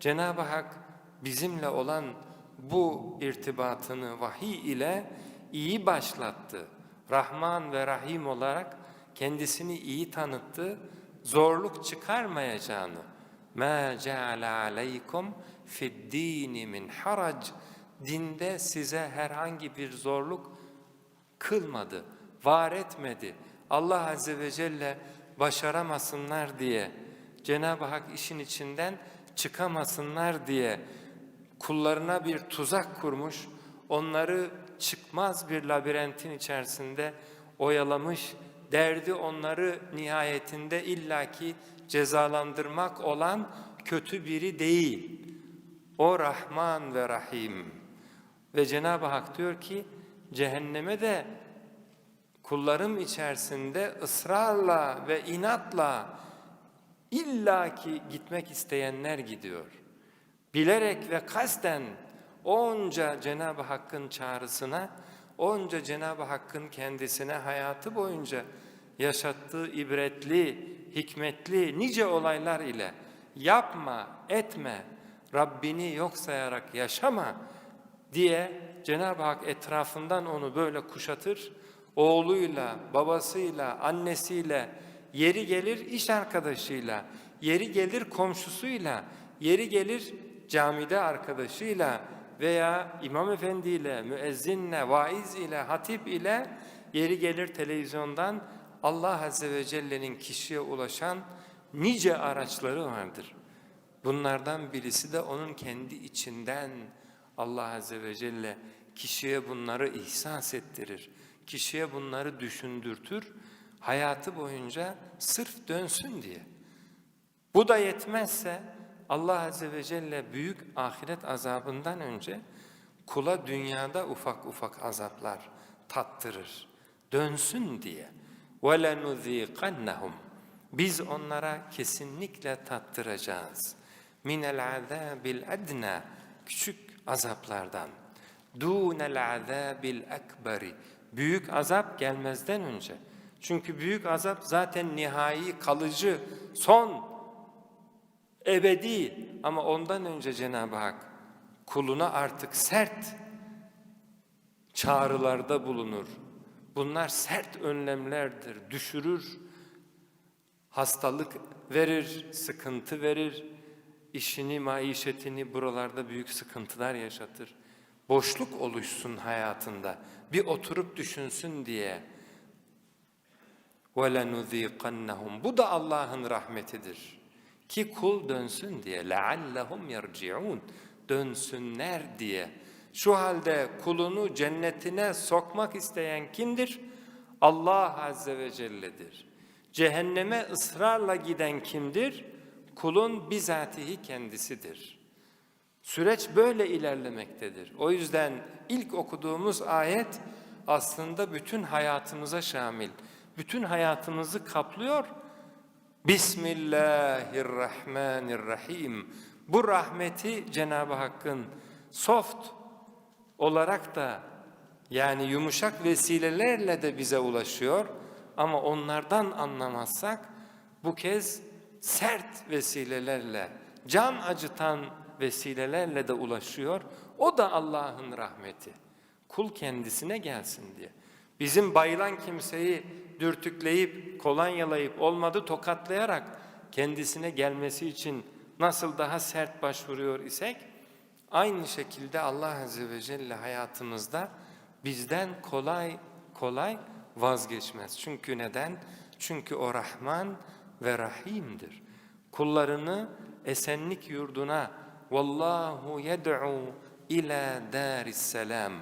Cenab-ı Hak bizimle olan bu irtibatını vahiy ile iyi başlattı. Rahman ve Rahim olarak kendisini iyi tanıttı. Zorluk çıkarmayacağını. مَا جَعَلَ عَلَيْكُمْ فِي الدِّينِ مِنْ harac Dinde size herhangi bir zorluk kılmadı, var etmedi. Allah Azze ve Celle başaramasınlar diye, Cenab-ı Hak işin içinden çıkamasınlar diye kullarına bir tuzak kurmuş, onları çıkmaz bir labirentin içerisinde oyalamış, derdi onları nihayetinde illaki cezalandırmak olan kötü biri değil. O Rahman ve Rahim. Ve Cenab-ı Hak diyor ki cehenneme de kullarım içerisinde ısrarla ve inatla illaki gitmek isteyenler gidiyor. Bilerek ve kasten onca Cenab-ı Hakk'ın çağrısına, onca Cenab-ı Hakk'ın kendisine hayatı boyunca yaşattığı ibretli, hikmetli nice olaylar ile yapma, etme, Rabbini yok sayarak yaşama diye Cenab-ı Hak etrafından onu böyle kuşatır. Oğluyla, babasıyla, annesiyle, yeri gelir iş arkadaşıyla, yeri gelir komşusuyla, yeri gelir camide arkadaşıyla veya imam efendiyle, müezzinle, vaiz ile, hatip ile yeri gelir televizyondan Allah Azze ve Celle'nin kişiye ulaşan nice araçları vardır. Bunlardan birisi de onun kendi içinden Allah Azze ve Celle kişiye bunları ihsas ettirir. Kişiye bunları düşündürtür Hayatı boyunca sırf dönsün diye. Bu da yetmezse Allah Azze ve Celle büyük ahiret azabından önce kula dünyada ufak ufak azaplar tattırır. Dönsün diye. وَلَنُذ۪يقَنَّهُمْ Biz onlara kesinlikle tattıracağız. minel azabil adna küçük azaplardan dunel azabil ekberi büyük azap gelmezden önce. Çünkü büyük azap zaten nihai, kalıcı, son, ebedi ama ondan önce Cenab-ı Hak kuluna artık sert çağrılarda bulunur. Bunlar sert önlemlerdir, düşürür, hastalık verir, sıkıntı verir, işini, maişetini buralarda büyük sıkıntılar yaşatır. Boşluk oluşsun hayatında, bir oturup düşünsün diye. وَلَنُذ۪يقَنَّهُمْ Bu da Allah'ın rahmetidir. Ki kul dönsün diye. لَعَلَّهُمْ يَرْجِعُونَ Dönsünler diye. Şu halde kulunu cennetine sokmak isteyen kimdir? Allah Azze ve Celle'dir. Cehenneme ısrarla giden kimdir? Kulun bizatihi kendisidir. Süreç böyle ilerlemektedir. O yüzden ilk okuduğumuz ayet aslında bütün hayatımıza şamil. Bütün hayatımızı kaplıyor. Bismillahirrahmanirrahim. Bu rahmeti Cenab-ı Hakk'ın soft olarak da yani yumuşak vesilelerle de bize ulaşıyor. Ama onlardan anlamazsak bu kez sert vesilelerle, can acıtan vesilelerle de ulaşıyor. O da Allah'ın rahmeti. Kul kendisine gelsin diye. Bizim bayılan kimseyi dürtükleyip, kolonyalayıp, olmadı tokatlayarak kendisine gelmesi için nasıl daha sert başvuruyor isek, aynı şekilde Allah Azze ve Celle hayatımızda bizden kolay kolay vazgeçmez. Çünkü neden? Çünkü o Rahman ve Rahim'dir. Kullarını esenlik yurduna vallahu yed'u ila daris selam.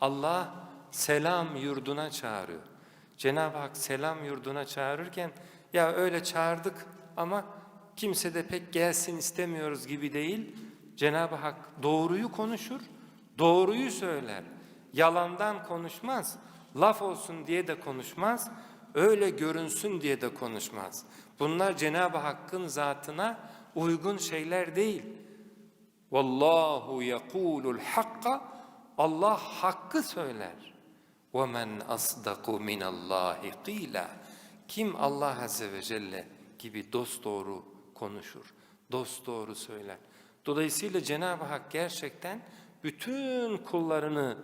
Allah selam yurduna çağırıyor. Cenab-ı Hak selam yurduna çağırırken ya öyle çağırdık ama kimse de pek gelsin istemiyoruz gibi değil. Cenab-ı Hak doğruyu konuşur, doğruyu söyler. Yalandan konuşmaz, laf olsun diye de konuşmaz, öyle görünsün diye de konuşmaz. Bunlar Cenab-ı Hakk'ın zatına uygun şeyler değil. Vallahu yekulul hakka Allah hakkı söyler. Ve men asdaku minallahi qila. Kim Allah azze ve celle gibi dost doğru konuşur, dost doğru söyler. Dolayısıyla Cenab-ı Hak gerçekten bütün kullarını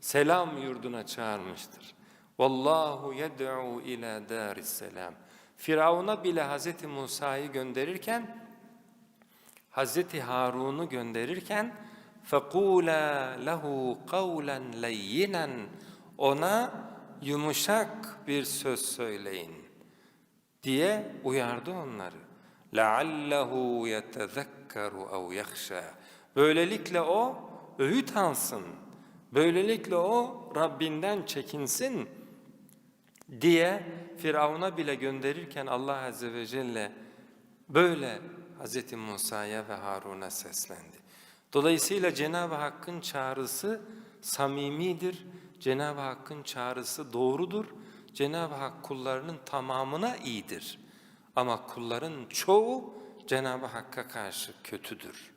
selam yurduna çağırmıştır. Vallahu yed'u ila daris selam. Firavun'a bile Hazreti Musa'yı gönderirken Hazreti Harun'u gönderirken فَقُولَا لَهُ قَوْلًا لَيِّنًا Ona yumuşak bir söz söyleyin diye uyardı onları. لَعَلَّهُ يَتَذَكَّرُ اَوْ يَخْشَى Böylelikle o öğüt alsın. Böylelikle o Rabbinden çekinsin diye Firavun'a bile gönderirken Allah Azze ve Celle böyle Hz. Musa'ya ve Harun'a seslendi. Dolayısıyla Cenab-ı Hakk'ın çağrısı samimidir. Cenab-ı Hakk'ın çağrısı doğrudur. Cenab-ı Hak kullarının tamamına iyidir. Ama kulların çoğu Cenab-ı Hakk'a karşı kötüdür.